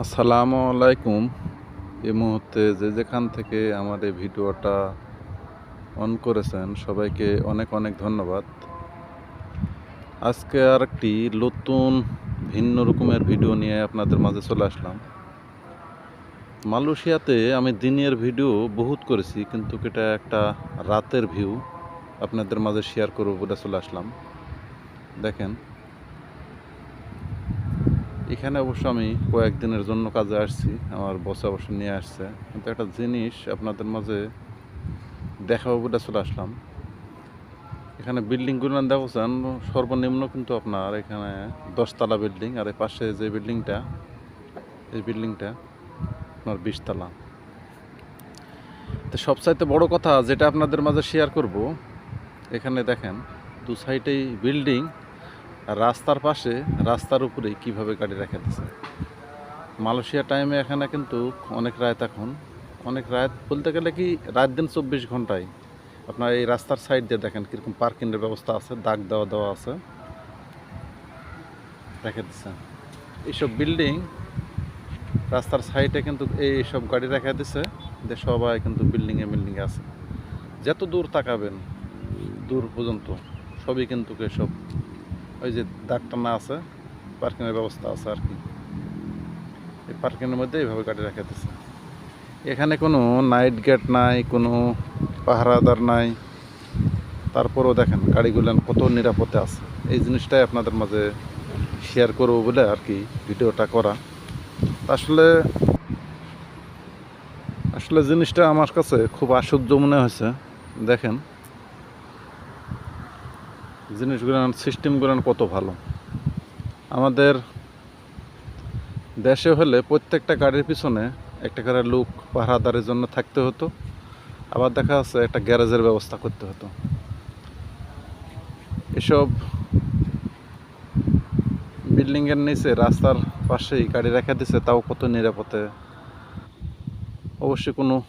আসসালামু আলাইকুম। এই মুহূর্তে যে যেখান থেকে আমার এই ভিডিওটা অন করেছেন, সবাইকে অনেক অনেক ধন্যবাদ। আজকে আর একটি নতুন, ভিন্ন রকমের ভিডিও নিয়ে আপনাদের মাঝে চলে আসলাম। মালয়েশিয়াতে আমি দিনের ভিডিও বহুত করেছি, কিন্তু এটা একটা রাতের ভিউ। আপনাদের মাঝে শেয়ার করব বলে চলে আসলাম। দেখেন এখানে অবশ্য আমি কয়েকদিনের জন্য কাজে আসছি, আমার বসে অবশ্য নিয়ে আসছে। কিন্তু একটা জিনিস আপনাদের মাঝে দেখাবো বলে চলে আসলাম। এখানে বিল্ডিংগুলো দেখছেন, সর্বনিম্ন কিন্তু আপনার এখানে দশতলা বিল্ডিং, আর এই পাশে যে বিল্ডিংটা, এই বিল্ডিংটা আপনার বিশতলা। তো সবচাইতে বড় কথা যেটা আপনাদের মাঝে শেয়ার করব, এখানে দেখেন দু সাইডেই বিল্ডিং আর রাস্তার পাশে, রাস্তার উপরে কীভাবে গাড়ি রাখা দিচ্ছে মালয়েশিয়া টাইমে এখানে কিন্তু অনেক রাত এখন। অনেক রাত বলতে গেলে কি, রাত দিন চব্বিশ ঘন্টায়। আপনার এই রাস্তার সাইড দিয়ে দেখেন কীরকম পার্কিংয়ের ব্যবস্থা আছে, দাগ দেওয়া দেওয়া আছে। রেখে দিচ্ছে এইসব বিল্ডিং রাস্তার সাইডে কিন্তু এই সব গাড়ি রেখে দিছে, যে সবাই কিন্তু বিল্ডিংয়ে বিল্ডিংয়ে আছে। যত দূর তাকাবেন, দূর পর্যন্ত সবই কিন্তু এসব ওই যে দাগ টানা আছে, পার্কিংয়ের ব্যবস্থা আছে আর কি। এই পার্কিংয়ের মধ্যে এইভাবে গাড়ি রাখা দিচ্ছে এখানে কোনো নাইট গেট নাই, কোনো পাহারাদার নাই। তারপরেও দেখেন গাড়িগুলো কত নিরাপদে আছে। এই জিনিসটাই আপনাদের মাঝে শেয়ার করব বলে আর কি ভিডিওটা করা। আসলে আসলে জিনিসটা আমার কাছে খুব আশ্চর্য মনে হয়েছে। দেখেন জিনিসগুলো সিস্টেমগুলো কত ভালো? আমাদের দেশে হলে প্রত্যেকটা গাড়ির পিছনে একটা করে লোক পাহারাদারের জন্য থাকতে হতো। আবার দেখা যাচ্ছে একটা গ্যারেজের ব্যবস্থা করতে হতো। এসব বিল্ডিংয়ের নিচে রাস্তার পাশেই গাড়ি রেখে দিছে, তাও কত নিরাপদে? অবশ্যই কোনো